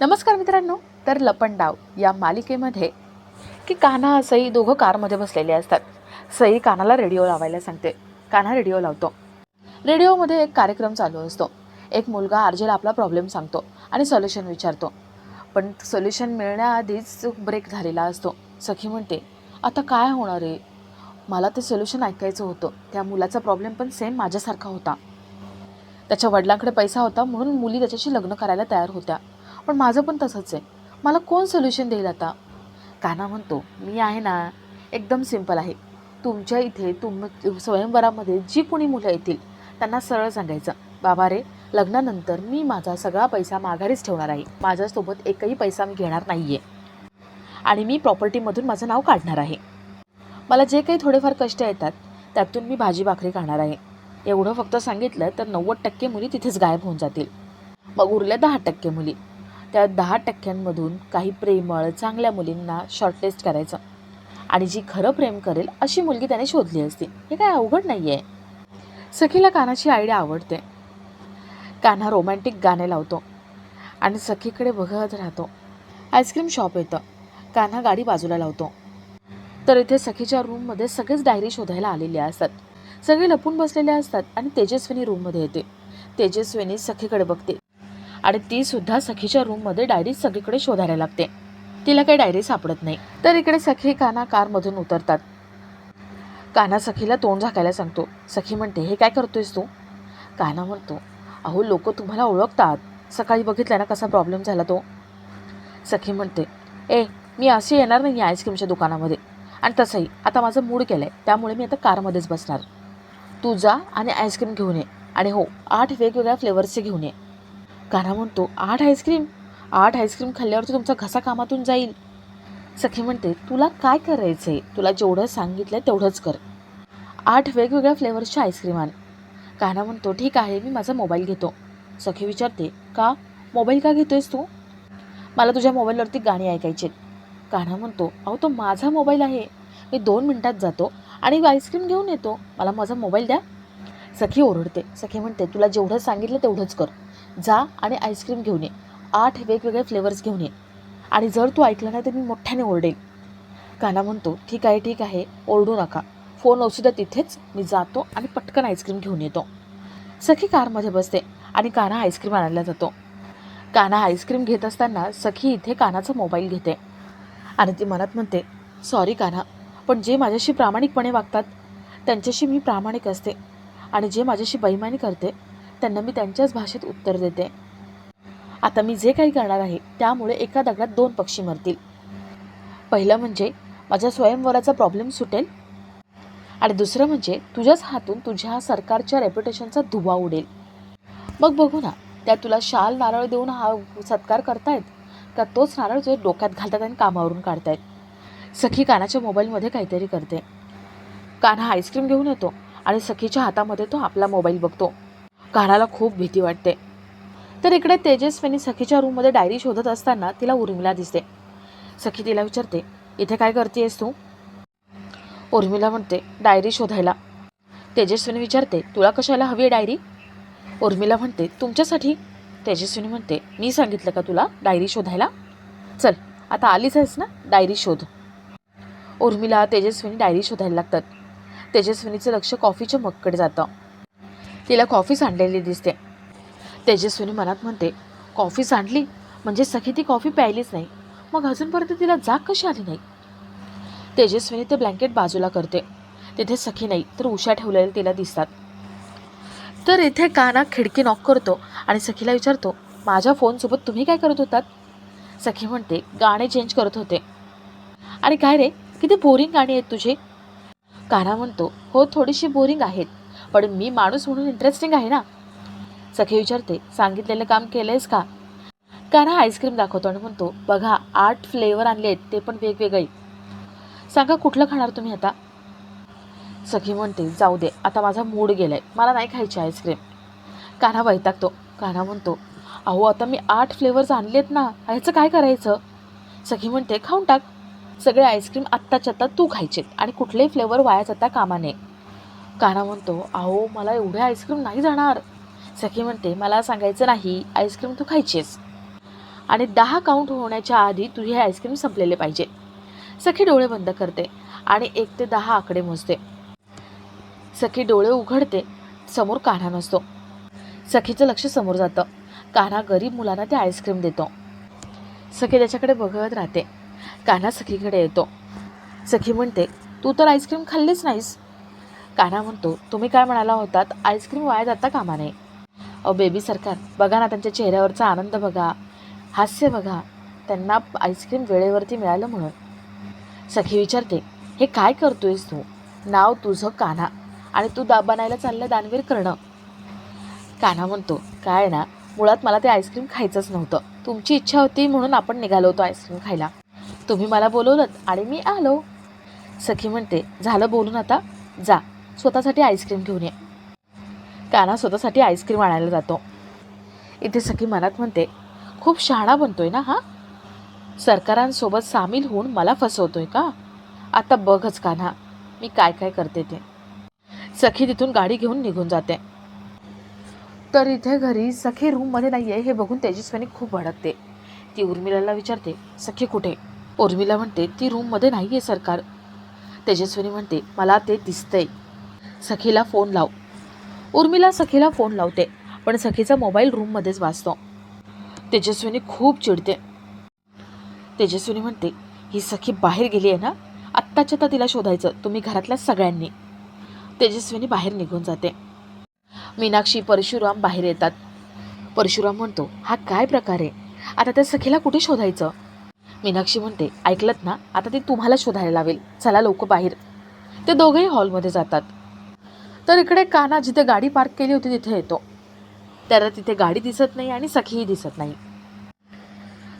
नमस्कार मित्रांनो तर लपंडाव या मालिकेमध्ये की कान्हा सई दोघं कारमध्ये बसलेले असतात. सई कानाला रेडिओ लावायला सांगते. कान्हा रेडिओ लावतो. रेडिओमध्ये एक कार्यक्रम चालू असतो. एक मुलगा आरजेला आपला प्रॉब्लेम सांगतो आणि सोल्युशन विचारतो. पण सोल्युशन मिळण्याआधीच ब्रेक झालेला असतो. सखी म्हणते आता काय होणार आहे? मला ते सोल्युशन ऐकायचं होतं. त्या मुलाचा प्रॉब्लेम पण सेम माझ्यासारखा होता. त्याच्या वडिलांकडे पैसा होता म्हणून मुली त्याच्याशी लग्न करायला तयार होत्या. पण माझं पण तसंच आहे. मला कोण सोल्युशन देईल आता? काना म्हणतो मी आहे ना एकदम सिंपल आहे. तुमच्या इथे तुम स्वयंवरामध्ये जी कोणी मुलं येतील त्यांना सरळ सांगायचं बाबा रे लग्नानंतर मी माझा सगळा पैसा माघारीच ठेवणार आहे. माझ्यासोबत एकही पैसा मी घेणार नाही आहे आणि मी प्रॉपर्टीमधून माझं नाव काढणार आहे. मला जे काही थोडेफार कष्ट येतात त्यातून मी भाजी भाकरी खाणार आहे. एवढं फक्त सांगितलं तर नव्वद टक्के मुली तिथेच गायब होऊन जातील. मग उरल्या दहा टक्के मुली. त्या दहा टक्क्यांमधून काही प्रेमळ चांगल्या मुलींना शॉर्टलिस्ट करायचं. आणि जी खरं प्रेम करेल अशी मुलगी त्याने शोधली असती. हे काय अवघड नाही आहे सखीला कानाची आयडिया आवडते. कान्हा रोमॅन्टिक गाणे लावतो. आणि सखीकडे बघत राहतो. आईस्क्रीम शॉप येतं. कान्हा गाडी बाजूला लावतो. तर इथे सखीच्या रूममध्ये सगळेच डायरी शोधायला आलेले असतात. सगळे लपून बसलेले असतात आणि तेजस्विनी रूममध्ये येते. तेजस्विनी सखीकडे बघते. आणि ती सुद्धा सखीच्या रूममध्ये डायरी सगळीकडे शोधायला लागते. तिला काही डायरी सापडत नाही. तर इकडे सखी काना कारमधून उतरतात. काना सखीला तोंड झाकायला सांगतो. सखी म्हणते हे काय करतोयस तू? काना म्हणतो अहो लोक तुम्हाला ओळखतात. सकाळी बघितलं ना कसा प्रॉब्लेम झाला तो? सखी म्हणते ए मी अशी येणार नाही आईस्क्रीमच्या दुकानामध्ये. आणि तसंही आता माझं मूड केलं आहे त्यामुळे मी आता कारमध्येच बसणार. तू जा आणि आईस्क्रीम घेऊन ये. आणि हो आठ वेगवेगळ्या फ्लेवर्सचे घेऊन ये. कान्हा म्हणतो आठ आईस्क्रीम. आठ आईस्क्रीम खाल्ल्यावरती तुमचा घसा कामातून जाईल. सखी म्हणते तुला काय करायचं आहे तुला जेवढं सांगितलं तेवढंच कर. आठ वेगवेगळ्या फ्लेवर्सच्या आईस्क्रीम आण. कान्हा म्हणतो ठीक आहे मी माझा मोबाईल घेतो. सखी विचारते का? मोबाईल का घेतोयस तू? मला तुझ्या मोबाईलवरती गाणी ऐकायची आहेत. कान्हा म्हणतो अहो तो माझा मोबाईल आहे. मी दोन मिनटात जातो आणि आईस्क्रीम घेऊन येतो. मला माझा मोबाईल द्या. सखी ओरडते. सखी म्हणते तुला जेवढं सांगितलं तेवढंच कर. जा आणि आईस्क्रीम घेऊन ये. आठ वेगवेगळे फ्लेवर्स घेऊन ये. आणि जर तू ऐकलं नाही तर मी मोठ्याने ओरडेल. काना म्हणतो ठीक आहे ठीक आहे. ओरडू नका. फोन असू द्या तिथेच. मी जातो आणि पटकन आईस्क्रीम घेऊन येतो. सखी कारमध्ये बसते आणि काना आईस्क्रीम आणायला जातो. काना आईस्क्रीम घेत असताना सखी इथे कानाचा मोबाईल घेते. आणि ती मनात म्हणते सॉरी काना पण जे माझ्याशी प्रामाणिकपणे वागतात त्यांच्याशी मी प्रामाणिक असते. आणि जे माझ्याशी बैमानी करते त्यांना मी त्यांच्याच भाषेत उत्तर देते. आता मी जे काही करणार आहे त्यामुळे एका दगडात दोन पक्षी मरतील. पहिलं म्हणजे माझ्या स्वयंवराचा प्रॉब्लेम सुटेल. आणि दुसरं म्हणजे तुझ्याच हातून तुझ्या सरकारच्या रेप्युटेशनचा धुवा उडेल. मग बघू ना त्या तुला शाल नारळ देऊन हा सत्कार करतायत का तोच नारळ तुझ्या डोक्यात घालतात आणि कामावरून काढतायत? सखी कानाच्या मोबाईलमध्ये काहीतरी करते. कान्हा आईस्क्रीम घेऊन येतो. आणि सखीच्या हातामध्ये तो आपला मोबाईल बघतो. कानाला खूप भीती वाटते. तर इकडे तेजस्विनी सखीच्या रूममध्ये डायरी शोधत असताना तिला उर्मिला दिसते. सखी तिला विचारते इथे काय करतेस तू? उर्मिला म्हणते डायरी शोधायला. तेजस्विनी विचारते तुला कशाला हवी आहे डायरी? उर्मिला म्हणते तुमच्यासाठी. तेजस्विनी म्हणते मी सांगितलं का तुला डायरी शोधायला? चल आता आलीच आहेस ना? डायरी शोध. उर्मिला तेजस्विनी डायरी शोधायला लागतात. तेजस्विनीचं लक्ष कॉफीच्या मगकडे जातं. तिला कॉफी सांडलेली दिसते. तेजस्विनी मनात म्हणते कॉफी सांडली? म्हणजे सखी ती कॉफी प्यायलीच नाही. मग अजूनपर्यंत तिला जाग कशी आली नाही? तेजस्विनी ते ब्लँकेट बाजूला करते. तिथे सखी नाही तर उशा ठेवलेल्या तिला दिसतात. तर इथे काना खिडकी नॉक करतो आणि सखीला विचारतो माझ्या फोनसोबत तुम्ही काय करत होतात? सखी म्हणते गाणे चेंज करत होते. आणि काय रे? किती बोरिंग गाणी आहेत तुझे. काना म्हणतो हो थोडीशी बोरिंग आहेत पण मी माणूस म्हणून इंटरेस्टिंग आहे ना. सखी विचारते सांगितलेलं काम केलं आहेस का काना आईस्क्रीम दाखवतो आणि म्हणतो बघा आठ फ्लेवर आणले आहेत ते पण वेगवेगळे. सांगा कुठलं खाणार तुम्ही आता? सखी म्हणते जाऊ दे आता माझा मूड गेलाय मला नाही खायची आईस्क्रीम कान्हा वैतागतो कान्हा म्हणतो अहो आता मी आठ फ्लेवर्स आणलेत ना ह्याचं काय करायचं? सखी म्हणते खाऊन टाक. सगळे आईस्क्रीम आत्ताच्या आत्ता तू खायचेत आणि कुठलेही फ्लेवर वाया जाता कामा नये कान्हा म्हणतो अहो मला एवढे आईस्क्रीम नाही जाणार. सखी म्हणते मला सांगायचं नाही आईस्क्रीम तू खायचीस. आणि दहा काउंट होण्याच्या आधी तुझे हे आईस्क्रीम संपलेले पाहिजे. सखी डोळे बंद करते आणि एक ते दहा आकडे मोजते. सखी डोळे उघडते समोर कान्हा नसतो. सखीचं लक्ष समोर जातं. कान्हा गरीब मुलांना ते आईस्क्रीम देतो. सखी त्याच्याकडे बघत राहते. कान्हा सखीकडे येतो. सखी म्हणते तू तर आईस्क्रीम खाल्लीच नाहीस. कान्हा म्हणतो तुम्ही काय म्हणाला होतात आईस्क्रीम वाया जाता कामा नये. अ बेबी सरकार बघा ना त्यांच्या चेहऱ्यावरचा आनंद बघा हास्य बघा त्यांना आईस्क्रीम वेळेवरती मिळालं म्हणून. सखी विचारते हे काय करतोयस तू? नाव तुझं कान्हा आणि तू दा बनायला चाललं दानवीर करणं. कान्हा म्हणतो काय ना मुळात मला ते आईस्क्रीम खायचंच नव्हतं. तुमची इच्छा होती म्हणून आपण निघालो होतो आईस्क्रीम खायला. तुम्ही मला बोलवलं आणि मी आलो. सखी म्हणते झालं बोलून आता जा. स्वतःसाठी आईस्क्रीम घेऊन ये. काना स्वतःसाठी आईस्क्रीम आणायला जातो. इथे सखी मनात म्हणते खूप शहाणा बनतोय ना हा? सरकारांसोबत सामील होऊन मला फसवतोय का? आता बघच कान्हा मी काय काय करते ते. सखी तिथून गाडी घेऊन निघून जाते. तर इथे घरी सखी रूममध्ये नाही आहे हे बघून तेजस्विनी खूप भडकते. ती उर्मिलाला विचारते सखी कुठे? उर्मिला म्हणते ती रूममध्ये नाही आहे सरकार. तेजस्विनी म्हणते मला ते दिसतंय. सखीला फोन लाव. उर्मिला सखीला फोन लावते पण सखीचा मोबाईल रूममध्येच वाचतो तेजस्विनी खूप चिडते. तेजस्विनी म्हणते ही सखी बाहेर गेली आहे ना? आत्ताच्या तर तिला शोधायचं तुम्ही घरातल्या सगळ्यांनी. तेजस्विनी बाहेर निघून जाते. मीनाक्षी परशुराम बाहेर येतात. परशुराम म्हणतो हा काय प्रकार आहे? आता त्या सखीला कुठे शोधायचं? मीनाक्षी म्हणते ऐकलत ना? आता ती तुम्हाला शोधायला लावेल. चला लोक बाहेर. ते दोघेही हॉलमध्ये जातात. तर इकडे काना जिथे गाडी पार्क केली होती तिथे येतो. त्याला तिथे गाडी दिसत नाही आणि सखीही दिसत नाही.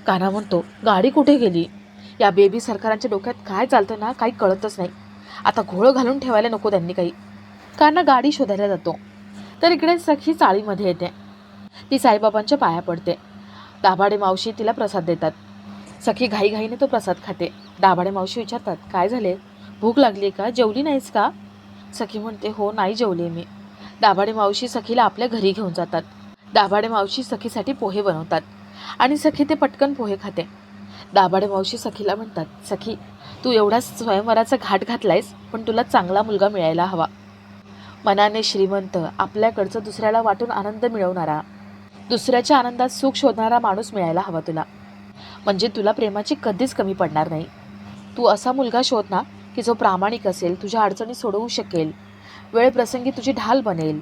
काना म्हणतो गाडी कुठे गेली? या बेबी सरकारांच्या डोक्यात काय चालतं ना काही कळतच नाही. आता घोळं घालून ठेवायला नको त्यांनी काही. काना गाडी शोधायला जातो. तर इकडे सखी चाळीमध्ये येते. ती साईबाबांच्या पाया पडते. दाभाडे मावशी तिला प्रसाद देतात. सखी घाईघाईने तो प्रसाद खाते. दाभाडे मावशी विचारतात काय झाले? भूक लागली का? जेवली नाहीस का? सखी म्हणते हो नाही जेवली मी. दाभाडे मावशी सखीला आपल्या घरी घेऊन जातात. दाभाडे मावशी सखीसाठी पोहे बनवतात आणि सखी ते पटकन पोहे खाते. दाभाडे मावशी सखीला म्हणतात सखी तू एवढा स्वयंवराचा घाट घातलायस पण तुला चांगला मुलगा मिळायला हवा. मनाने श्रीमंत आपल्याकडचं दुसऱ्याला वाटून आनंद मिळवणारा दुसऱ्याच्या आनंदात सुख शोधणारा माणूस मिळायला हवा तुला. म्हणजे तुला प्रेमाची कधीच कमी पडणार नाही. तू असा मुलगा शोध ना की जो प्रामाणिक असेल तुझ्या अडचणी सोडवू शकेल. वेळ प्रसंगी तुझी ढाल बनेल.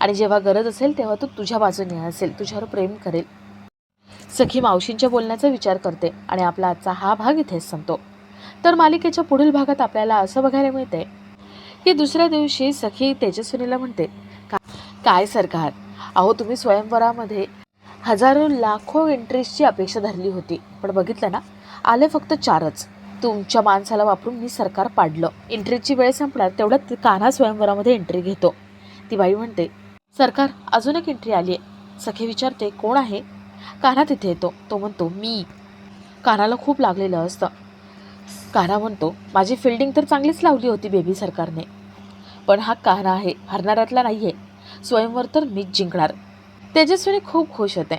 आणि जेव्हा गरज असेल तेव्हा तू तुझ्या बाजूने असेल तुझ्यावर प्रेम करेल. सखी मावशींच्या बोलण्याचा विचार करते आणि आपला आजचा हा भाग इथेच संपतो. तर मालिकेच्या पुढील भागात आपल्याला असं बघायला मिळते की दुसऱ्या दिवशी सखी तेजस्विनीला म्हणते "का- काय सरकार? अहो तुम्ही स्वयंवरामध्ये हजारो लाखो एंट्रीजची अपेक्षा धरली होती. पण बघितलं ना? आले फक्त चारच. तुमच्या माणसाला वापरून मी सरकार पाडलं. एंट्रीची वेळ संपणार तेवढ्यात कान्हा स्वयंवरामध्ये एंट्री घेतो. ती बाई म्हणते सरकार अजून एक एंट्री आली आहे सखे विचारते कोण आहे? कान्हा तिथे येतो. तो म्हणतो मी. कानाला खूप लागलेलं असतं. कान्हा म्हणतो माझी फिल्डिंग तर चांगलीच लावली होती बेबी सरकारने. पण हा कान्हा आहे हरणाऱ्यातला नाही आहे स्वयंवर तर मीच जिंकणार. तेजस्विनी खूप खुश होते